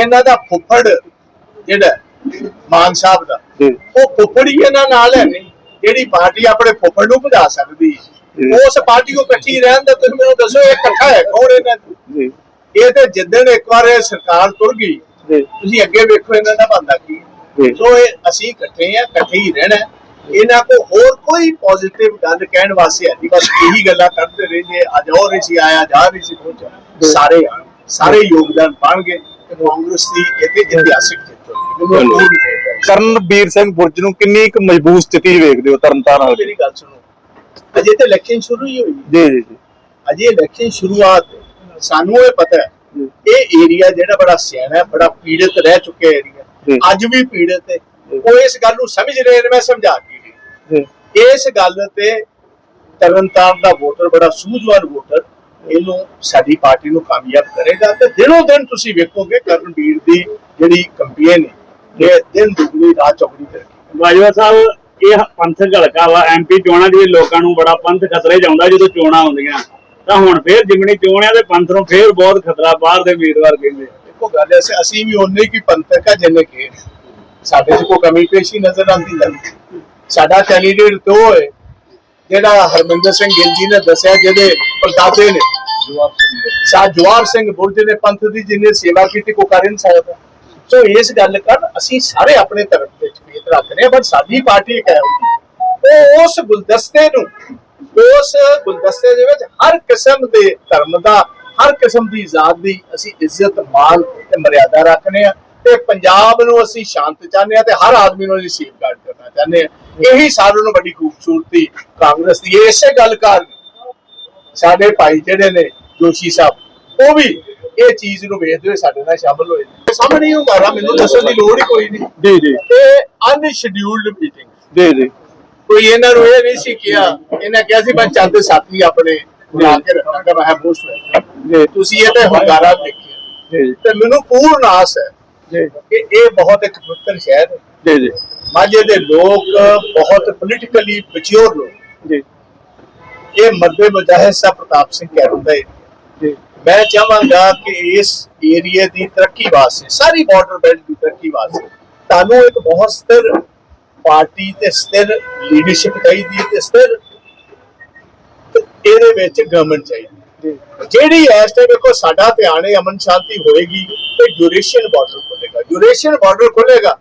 ਇਹਨਾਂ ਦਾ ਫੁੱਫੜ ਜਿਹੜਾ ਮਾਨ ਸਾਹਿਬ ਦਾ ਉਹ ਫੁੱਫੜ ਇਹਨਾਂ ਨਾਲ ਹੈ ਨਹੀਂ। ਜਿਹੜੀ ਪਾਰਟੀ ਆਪਣੇ ਫੁੱਫੜ ਨੂੰ ਭਜਾ ਸਕਦੀ। ਉਸ ਪਾਰਟੀ ਕੋ ਇਕੱਠੀ ਰਹਿਣ ਦਾ ਤੁਸੀਂ ਮੈਨੂੰ ਦੱਸੋ ਇਹ ਇਕੱਠਾ ਹੈ ਕੌਣ ਇਹਨਾਂ? ਜੀ। ਇਹ ਤੇ ਜਿੱਦਣ ਇੱਕ ਵਾਰ ਇਹ ਸਰਕਾਰ ਤੁਰ ਗਈ ਤੁਸੀਂ ਅੱਗੇ ਵੇਖੋ ਇਹਨਾਂ ਦਾ ਬੰਦਾ ਕੀ। ਸੋ ਇਹ ਅਸੀਂ ਇਕੱਠੇ ਆ ਇਕੱਠੇ ਹੀ ਰਹਿਣਾ। ਇਹਨਾਂ ਕੋ ਹੋਰ ਕੋਈ ਪੋਜ਼ਿਟਿਵ ਗੱਲ ਕਹਿਣ ਵਾਸਤੇ ਹੈ ਨਹੀਂ ਬਸ ਇਹੀ ਗੱਲਾਂ ਕਰਦੇ ਰਹਿੰਦੇ ਅੱਜ ਹੋ ਰਹੀ ਸੀ ਆਇਆ ਜਾ ਰਹੀ ਸੀ ਪਹੁੰਚਾ ਸਾਰੇ ਸਾਰੇ ਯੋਗਦਾਨ ਪਾਣਗੇ। ਕਾਂਗਰਸ ਦੀ ਇਹਦੇ ਇਤਿਹਾਸਿਕ ਕਰਨਵੀਰ ਸਿੰਘ ਬੁਰਜ ਨੂੰ ਕਿੰਨੀ ਇੱਕ ਮਜ਼ਬੂਤ ਸਥਿਤੀ ਵੇਖਦੇ ਹੋ ਤਰਨਤਾਰਨ ਹਲਕੇ ਮੇਰੀ ਗੱਲ ਸੁਣੋ ਅਜੇ ਤੇ ਇਲੈਕਸ਼ਨ ਸ਼ੁਰੂ ਹੀ ਹੋਈ। ਜੀ ਜੀ ਜੀ ਅਜੇ ਇਲੈਕਸ਼ਨ ਸ਼ੁਰੂਆਤ। ਸਾਨੂੰ ਇਹ ਪਤਾ ਹੈ। ਇਹ ਏਰੀਆ ਜਿਹੜਾ ਬੜਾ ਸਿਆਣਾ ਹੈ ਬੜਾ ਪੀੜਤ ਰਹਿ ਚੁੱਕਿਆ। ਏਰੀਆ ਅੱਜ ਵੀ ਪੀੜਤ ਹੈ। ਉਹ ਇਸ ਗੱਲ ਨੂੰ ਸਮਝ ਰਹੇ ਨੇ ਮੈਂ ਸਮਝਾ ਕੇ ਜੀ ਇਸ ਗੱਲ ਤੇ ਤਰਨਤਾਰਨ ਦਾ ਵੋਟਰ ਬੜਾ ਸੂਝਵਾਨ ਵੋਟਰ ਇਹਨੂੰ ਸਾਡੀ ਪਾਰਟੀ ਨੂੰ ਕਾਮਯਾਬ ਕਰੇਗਾ ਤੇ ਦਿਨੋਂ ਦਿਨ ਤੁਸੀਂ ਵੇਖੋਗੇ ਕਰਨਵੀਰ ਦੀ ਜਿਹੜੀ ਕੰਪੇਨ ਹੈ ਇਹ ਦਿਨ ਦੁਗਣੀ ਰਾਤ ਚੌਗਣੀ ਕਰੇਗੀ ਬਾਜਵਾ ਸਾਹਿਬ ਇਹ ਪੰਥਕ ਹਲਕਾ ਵਾ ਐਮਪੀ ਚੋਣਾਂ ਦੀ ਲੋਕਾਂ ਨੂੰ ਬੜਾ ਪੰਥ ਖਤਰੇ ਆਉਂਦਾ ਜਦੋਂ ਚੋਣਾਂ ਆਉਂਦੀਆਂ ਤਾਂ ਹੁਣ ਫੇਰ ਜਿਮਣੀ ਚੋਣਿਆਂ ਦੇ ਪੰਥ ਨੂੰ ਫੇਰ ਬਹੁਤ ਖਤਰਾ ਬਾਹਰ ਦੇ ਉਮੀਦਵਾਰ ਕਹਿੰਦੇ। ਦੇਖੋ ਗੱਲ ਐ ਅਸੀਂ ਵੀ ਉਹਨੇ ਕੀ ਪੰਥਕ ਆ ਜਿੰਨੇ ਕਿ ਸਾਡੇ 'ਚ ਕੋਈ ਕਮੀ ਪੇਸ਼ੀ ਨਜ਼ਰ ਆਉਂਦੀ ਨਹੀਂ। ਸਾਡਾ ਕੈਂਡੀਡੇਟ ਤੇ ਹੈ ਜਿਹੜਾ ਹਰਮਿੰਦਰ ਸਿੰਘ ਗਿੱਲ ਜੀ ਨੇ ਦੱਸਿਆ ਜਿਹਦੇ ਪਰਦਾਦੇ ਨੇ। ਸ਼ਾਹ ਜਵਾਰ ਸਿੰਘ ਬੁਰਜ ਨੇ ਪੰਥ ਦੀ ਜਿੰਨੇ ਸੇਵਾ ਕੀਤੀ ਕੋ ਕਰ ਨਹੀਂ ਸਕਦਾ। ਸੋ ਇਸ ਗੱਲ ਕਰ ਅਸੀਂ ਸਾਰੇ ਆਪਣੇ ਤਰਫ ਤੇ ਚਪੇਤ ਰੱਖਦੇ ਹਾਂ, ਪਰ ਸਾਡੀ ਪਾਰਟੀ ਇੱਕ ਹੈ। ਉਹ ਉਸ ਗੁਲਦਸਤੇ ਨੂੰ, ਉਸ ਗੁਲਦਸਤੇ ਦੇ ਵਿੱਚ ਹਰ ਕਿਸਮ ਦੇ ਧਰਮ ਦਾ, ਹਰ ਕਿਸਮ ਦੀ ਜ਼ਾਤ ਦੀ ਅਸੀਂ ਇੱਜ਼ਤ ਮਾਨ ਤੇ ਮਰਿਆਦਾ ਰੱਖਨੇ ਆ ਤੇ ਪੰਜਾਬ ਨੂੰ ਅਸੀਂ ਸ਼ਾਂਤ ਚਾਹੁੰਦੇ ਆ ਤੇ ਹਰ ਆਦਮੀ ਨੂੰ ਅਸੀਂ ਸੇਫਗਾਰਡ ਕਰਨਾ ਚਾਹੁੰਦੇ ਆ। ਇਹੀ ਸਾਰਿਆਂ ਨੂੰ ਵੱਡੀ ਖੂਬਸੂਰਤੀ ਕਾਂਗਰਸ ਦੀ। ਇਸੇ ਗੱਲ ਕਾਰਨ ਸਾਡੇ ਭਾਈ ਜਿਹੜੇ ਨੇ ਜੋਸ਼ੀ ਸਾਹਿਬ ਉਹ ਵੀ ਇਹ ਚੀਜ਼ ਨੂੰ ਵੇਖਦੇ ਹੋਏ ਸਾਡੇ ਨਾਲ ਸ਼ਾਮਲ ਹੋਏ। ਨੇ ਸਾਹਮਣੇ ਹੀ ਹੁੰਗਾਰਾ ਮੈਨੂੰ ਦੱਸਣ ਦੀ ਲੋੜ ਹੀ ਕੋਈ ਨਹੀਂ। ਜੀ ਜੀ। ਇਹ ਅਨਸ਼ਡਿਊਲਡ ਮੀਟਿੰਗ ਜੀ ਜੀ। ਕੋਈ ਇਹਨਾਂ ਨੂੰ ਇਹ ਨਹੀਂ ਸੀ ਕਿਹਾ ਇਹਨਾਂ ਕਿਹਾ ਸੀ ਮੈਂ ਚੰਦ ਸਾਥੀ ਆਪਣੇ ਬੁਲਾ ਕੇ ਰੱਖਾਂਗਾ ਮੈਂ ਪੋਸਟ ਜੀ। ਤੁਸੀਂ ਇਹ ਤੇ ਹੁੰਗਾਰਾ ਦੇਖਿਆ। ਜੀ। ਤੇ ਮੈਨੂੰ ਪੂਰਨ ਆਸ ਹੈ ਜੀ। ਕਿ ਇਹ ਬਹੁਤ ਇੱਕ ਪਵਿੱਤਰ ਸ਼ਹਿਰ ਹੈ। ਜੀ ਜੀ। ਮਾਝੇ ਦੇ ਲੋਕ ਬਹੁਤ ਪੋਲੀਟੀਕਲੀ ਮੈਚੁਰ ਲੋਕ ਜੀ ਇਹ ਮਰਦੇ ਮੁਜਾਹਿਦ ਸਾਹਿਬ ਪ੍ਰਤਾਪ ਸਿੰਘ ਕਹਿਰੂਦਾ ਹੈ ਜੀ ਮੈਂ ਚਾਹਾਂਗਾ ਕਿ ਇਸ ਏਰੀਆ ਦੀ ਤਰੱਕੀ ਵਾਸਤੇ ਸਾਰੀ ਬਾਰਡਰ ਬੈਲਟ ਦੀ ਤਰੱਕੀ ਵਾਸਤੇ ਤੁਹਾਨੂੰ ਇੱਕ ਬਹੁਤ ਸਥਿਰ ਪਾਰਟੀ ਤੇ ਸਥਿਰ ਲੀਡਰਸ਼ਿਪ ਚਾਹੀਦੀ ਤੇ ਸਥਿਰ ਇਹਦੇ ਵਿੱਚ ਗਵਰਨਮੈਂਟ ਚਾਹੀਦੀ ਜਿਹੜੀ ਇਸ ਤੇ ਵੇਖੋ ਸਾਡਾ ਧਿਆਨ ਹੈ ਅਮਨ ਸ਼ਾਂਤੀ ਹੋਏਗੀ ਤੇ ਡਿਊਰੇਸ਼ਨ ਬਾਰਡਰ ਖੁੱਲੇਗਾ ਡਿਊਰੇਸ਼ਨ ਬਾਰਡਰ ਖੁੱਲੇਗਾ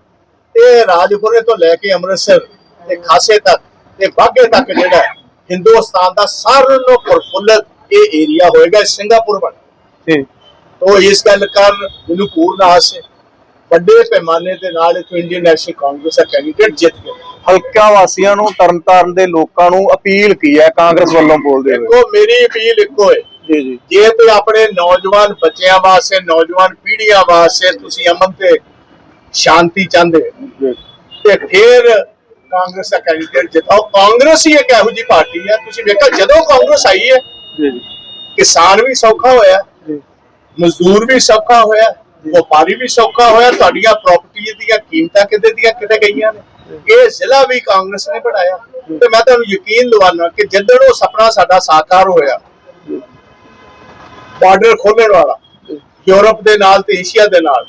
ਤੇ ਰਾਜਪੁਰੇ ਤੋਂ ਲੈ ਕੇ ਅੰਮ੍ਰਿਤਸਰ ਤੇ ਖਾਸੇ ਤੱਕ ਤੇ ਬਾਗੇ ਤੱਕ ਜਿਹੜਾ ਹਿੰਦੁਸਤਾਨ ਦਾ ਸਾਰਿਆਂ ਨਾਲੋਂ ਪ੍ਰਫੁੱਲਤ ਇਹ ਏਰੀਆ ਹੋਏਗਾ ਸਿੰਗਾਪੁਰ ਬਣ ਜੀ। ਤੋ ਇਸ ਗੱਲ ਕਰ ਮੈਨੂੰ ਪੂਰਨ ਆਸ ਹੈ ਵੱਡੇ ਪੈਮਾਨੇ ਦੇ ਨਾਲ ਇਥੋਂ ਇੰਡੀਅਨ ਨੈਸ਼ਨਲ ਕਾਂਗਰਸ ਦਾ ਕੈਂਡੀਡੇਟ ਜਿੱਤ ਗਿਆ। ਹਲਕਾ ਵਾਸੀਆਂ ਨੂੰ ਤਰਨਤਾਰਨ ਦੇ ਲੋਕਾਂ ਨੂੰ ਅਪੀਲ ਕੀ ਹੈ ਕਾਂਗਰਸ ਵੱਲੋਂ ਬੋਲਦੇ ਹੋਏ? ਦੇਖੋ ਮੇਰੀ ਅਪੀਲ ਇੱਕੋ ਹੈ। ਜੀ ਜੀ। ਜੇ ਤੇ ਆਪਣੇ ਨੌਜਵਾਨ ਬੱਚਿਆਂ ਵਾਸਤੇ ਨੌਜਵਾਨ ਪੀੜ੍ਹੀਆਂ ਵਾਸਤੇ ਤੁਸੀਂ ਅਮਨ ਤੇ ਸ਼ਾਂਤੀ ਚਾਹੁੰਦੇ ਜੀ। ਤੇ ਫਿਰ ਕਾਂਗਰਸ ਦਾ ਕੈਂਡੀਡੇਟ ਜਿਤਾਓ ਕਾਂਗਰਸ ਹੀ ਇੱਕ ਇਹੋ ਜਿਹੀ ਪਾਰਟੀ ਹੈ। ਤੁਸੀਂ ਵੇਖੋ ਜਦੋਂ ਕਾਂਗਰਸ ਆਈ ਹੈ ਜੀ ਜੀ। ਕਿਸਾਨ ਵੀ ਸੌਖਾ ਹੋਇਆ ਜੀ। ਮਜ਼ਦੂਰ ਵੀ ਸੌਖਾ ਹੋਇਆ ਵਪਾਰੀ ਵੀ ਸੌਖਾ ਹੋਇਆ ਤੁਹਾਡੀਆਂ ਪ੍ਰਾਪਰਟੀ ਦੀਆਂ ਕੀਮਤਾਂ ਕਿਤੇ ਦੀਆਂ ਕਿਤੇ ਗਈਆਂ ਨੇ? ਇਹ ਜ਼ਿਲ੍ਹਾ ਵੀ ਕਾਂਗਰਸ ਨੇ ਬਣਾਇਆ। ਤੇ ਮੈਂ ਤੁਹਾਨੂੰ ਯਕੀਨ ਦਿਵਾਨਾ ਕਿ ਜਦੋਂ ਉਹ ਸੁਪਨਾ ਸਾਡਾ ਸਾਕਾਰ ਹੋਇਆ ਬਾਰਡਰ ਖੋਲਣ ਵਾਲਾ ਯੂਰਪ ਦੇ ਨਾਲ ਤੇ ਏਸ਼ੀਆ ਦੇ ਨਾਲ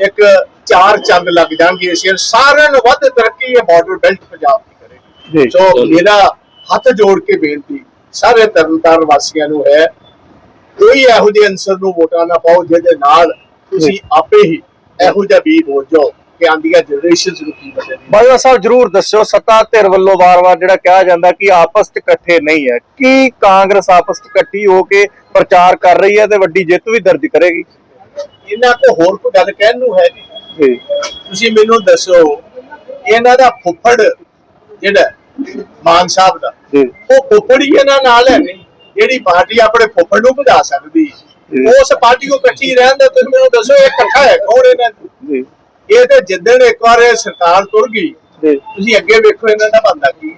ਇੱਕ ਚਾਰ ਚੰਦ ਲੱਗ ਜਾਣਗੇ ਏਸ਼ੀਆ ਸਾਰਿਆਂ ਨੂੰ ਵੱਧ ਤਰੱਕੀ ਇਹ ਬਾਰਡਰ ਬੈਲਟ ਪੰਜਾਬ ਦੀ ਕਰੇਗੀ ਜੀ। ਸੋ ਮੇਰਾ ਹੱਥ ਜੋੜ ਕੇ ਬੇਨਤੀ ਸਾਰੇ ਤਰਨਤਾਰਨ ਵਾਸੀਆਂ ਨੂੰ ਹੈ ਕੋਈ ਇਹੋ ਜਿਹੇ ਅੰਸਰ ਨੂੰ ਵੋਟਾਂ ਨਾ ਪਾਓ ਜਿਹਦੇ ਨਾਲ ਤੁਸੀਂ ਆਪੇ ਹੀ ਇਹੋ ਜਿਹਾ ਵੀ ਹੋ ਜਾਓ ਕਿ ਆਂਦੀਆਂ ਜਨਰੇਸ਼ਨਸ ਨੂੰ ਕੀ ਬਦਲੇਗੀ। ਬਾਜਵਾ ਸਾਹਿਬ ਜਰੂਰ ਦੱਸਿਓ ਸੱਤਾ ਧਿਰ ਵੱਲੋਂ ਵਾਰ-ਵਾਰ ਜਿਹੜਾ ਕਿਹਾ ਜਾਂਦਾ ਕਿ ਆਪਸ 'ਚ ਇਕੱਠੇ ਨਹੀਂ ਹੈ। ਕੀ ਕਾਂਗਰਸ ਆਪਸ 'ਚ ਇਕੱਠੀ ਹੋ ਕੇ ਪ੍ਰਚਾਰ ਕਰ ਰਹੀ ਹੈ ਤੇ ਵੱਡੀ ਜਿੱਤ ਵੀ ਦਰਜ ਕਰੇਗੀ? ਇਹਨਾਂ ਤੋਂ ਹੋਰ ਕੋਈ ਗੱਲ ਕਹਿਣ ਨੂੰ ਹੈ ਜੀ ਤੁਸੀਂ ਮੈਨੂੰ ਦੱਸੋ ਇਹਨਾਂ ਦਾ ਫੁੱਫੜ ਜਿਹੜਾ ਮਾਨ ਸਾਹਿਬ ਦਾ ਉਹ ਫੁੱਫੜ ਹੀ ਇਹਨਾਂ ਨਾਲ ਹੈ ਨਹੀਂ ਜਿਹੜੀ ਪਾਰਟੀ ਆਪਣੇ ਫੁੱਫੜ ਨੂੰ ਭਜਾ ਸਕਦੀ। ਉਸ ਪਾਰਟੀ ਕੋ ਇਕੱਠੀ ਰਹਿਣ ਦਾ ਤੁਸੀਂ ਮੈਨੂੰ ਦੱਸੋ ਇਹ ਇਕੱਠਾ ਹੈ ਕੌਣ ਇਹਨਾਂ? ਜੀ ਇਹ ਤੇ ਜਿੱਦਣ ਇੱਕ ਵਾਰ ਇਹ ਸਰਕਾਰ ਤੁਰ ਗਈ ਤੁਸੀਂ ਅੱਗੇ ਵੇਖੋ ਇਹਨਾਂ ਦਾ ਬੰਦਾ ਕੀ।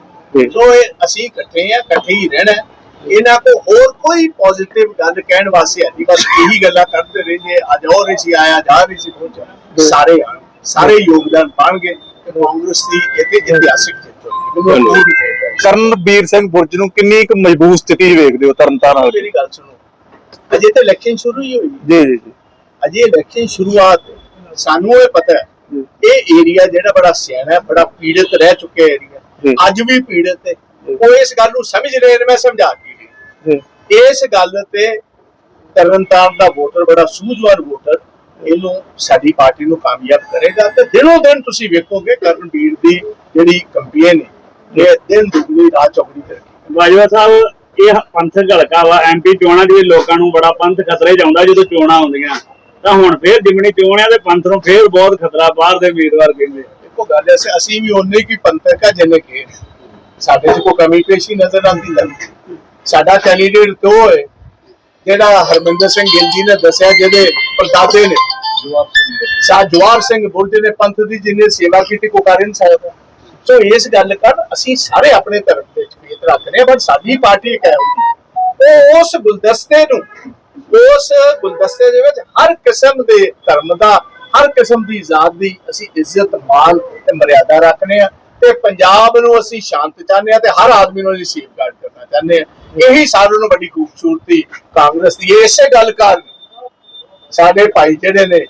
ਸੋ ਇਹ ਅਸੀਂ ਇਕੱਠੇ ਆ ਇਕੱਠੇ ਹੀ ਰਹਿਣਾ। ਇਹਨਾਂ ਕੋ ਹੋਰ ਕੋਈ ਪੋਜ਼ਿਟਿਵ ਗੱਲ ਕਹਿਣ ਵਾਸਤੇ ਹੈ ਨਹੀਂ ਬਸ ਇਹੀ ਗੱਲਾਂ ਕਰਦੇ ਰਹਿੰਦੇ ਅੱਜ ਹੋ ਰਹੀ ਸੀ ਆਇਆ ਜਾ ਰਹੀ ਸੀ ਪਹੁੰਚਾ ਸਾਰੇ ਸਾਰੇ ਯੋਗਦਾਨ ਪਾਣਗੇ ਕਾਂਗਰਸ ਦੀ ਇਹਦੇ ਇਤਿਹਾਸਿਕ। ਕਰਨਵੀਰ ਸਿੰਘ ਬੁਰਜ ਨੂੰ ਕਿੰਨੀ ਇੱਕ ਮਜ਼ਬੂਤ ਸਥਿਤੀ ਵੇਖਦੇ ਹੋ ਤਰਨਤਾਰਨ ਹਲਕੇ ਮੇਰੀ ਗੱਲ ਸੁਣੋ ਅਜੇ ਤੇ ਇਲੈਕਸ਼ਨ ਸ਼ੁਰੂ ਹੀ ਹੋਈ। ਜੀ ਜੀ ਜੀ ਅਜੇ ਇਲੈਕਸ਼ਨ ਸ਼ੁਰੂਆਤ। ਸਾਨੂੰ ਇਹ ਪਤਾ ਹੈ। ਇਹ ਏਰੀਆ ਜਿਹੜਾ ਬੜਾ ਸਿਆਣਾ ਹੈ ਬੜਾ ਪੀੜਿਤ ਰਹਿ ਚੁੱਕਿਆ। ਏਰੀਆ ਅੱਜ ਵੀ ਪੀੜਿਤ ਹੈ। ਉਹ ਇਸ ਗੱਲ ਨੂੰ ਸਮਝ ਰਹੇ ਨੇ ਮੈਂ ਸਮਝਾ ਕੇ ਇਸ ਗੱਲ ਤੇ ਤਰਨਤਾਰਨ ਦਾ ਵੋਟਰ ਬੜਾ ਸੂਝਵਾਨ ਵੋਟਰ ਇਹਨੂੰ ਸਾਡੀ ਪਾਰਟੀ ਨੂੰ ਕਾਮਯਾਬ ਕਰੇਗਾ ਤੇ ਦਿਨੋਂ ਦਿਨ ਤੁਸੀਂ ਵੇਖੋਗੇ ਕਰਨਵੀਰ ਦੀ ਜਿਹੜੀ ਕੰਪੇਨ ਹੈ ਇਹ ਦਿਨ ਦੁਗਣੀ ਰਾਤ ਚੌਗਣੀ ਕਰੇਗੀ। ਬਾਜਵਾ ਸਾਹਿਬ ਇਹ ਪੰਥਕ ਹਲਕਾ ਵਾ ਐਮਪੀ ਚੋਣਾਂ ਦੀ ਲੋਕਾਂ ਨੂੰ ਬੜਾ ਪੰਥ ਖਤਰੇ ਚ ਆਉਂਦਾ ਜਦੋਂ ਚੋਣਾਂ ਆਉਂਦੀਆਂ। ਤਾਂ ਹੁਣ ਫੇਰ ਜਿਮਣੀ ਚੋਣ ਆ ਤੇ ਪੰਥ ਨੂੰ ਫੇਰ ਬਹੁਤ ਖਤਰਾ ਬਾਹਰ ਦੇ ਉਮੀਦਵਾਰ ਕਹਿੰਦੇ। ਦੇਖੋ ਗੱਲ ਐਸੇ ਅਸੀਂ ਵੀ ਉਹਨੇ ਕੀ ਪੰਥਕ ਆ ਜਿੰਨੇ ਕਿ ਸਾਡੇ 'ਚ ਕੋਈ ਕਮੀ ਪੇਸ਼ੀ ਨਜ਼ਰ ਆਉਂਦੀ ਨਹੀਂ। ਸਾਡਾ ਕੈਂਡੀਡੇਟ ਤੇ ਉਹ ਹੈ ਜਿਹੜਾ ਹਰਮਿੰਦਰ ਸਿੰਘ ਗਿੱਲ ਜੀ ਨੇ ਦੱਸਿਆ ਜਿਹਦੇ ਪਰਦਾਦੇ ਨੇ। ਸ਼ਾਹ ਜਵਾਰ ਸਿੰਘ ਬੁਰਜ ਨੇ ਪੰਥ ਦੀ ਜਿੰਨੇ ਸੇਵਾ ਕੀਤੀ ਕੋ ਕਾਰਨ ਸਾਹਿਬ ਹੈ। ਸੋ ਇਸ ਗੱਲ ਕਰ ਅਸੀਂ ਸਾਰੇ ਆਪਣੇ ਧਰਮ ਦੇ ਵਿੱਚ ਰੱਖਦੇ ਹਾਂ, ਪਰ ਸਾਡੀ ਪਾਰਟੀ ਇੱਕ ਹੈ। ਉਹ ਉਸ ਗੁਲਦਸਤੇ ਨੂੰ, ਉਸ ਗੁਲਦਸਤੇ ਦੇ ਵਿੱਚ ਹਰ ਕਿਸਮ ਦੇ ਧਰਮ ਦਾ, ਹਰ ਕਿਸਮ ਦੀ ਜ਼ਾਤ ਦੀ ਅਸੀਂ ਇੱਜ਼ਤ ਮਾਨ ਤੇ ਮਰਿਆਦਾ ਰੱਖਨੇ ਆ ਤੇ ਪੰਜਾਬ ਨੂੰ ਅਸੀਂ ਸ਼ਾਂਤ ਚਾਹੁੰਦੇ ਆ ਤੇ ਹਰ ਆਦਮੀ ਨੂੰ ਅਸੀਂ ਸੇਫਗਾਰਡ ਕਰਨਾ ਚਾਹੁੰਦੇ ਆ ਇਹੀ ਸਾਰਿਆਂ ਨੂੰ ਵੱਡੀ ਖੂਬਸੂਰਤੀ ਕਾਂਗਰਸ ਦੀ ਇਸੇ ਗੱਲ ਕਾਰਨ ਸਾਡੇ ਭਾਈ ਜਿਹੜੇ ਨੇ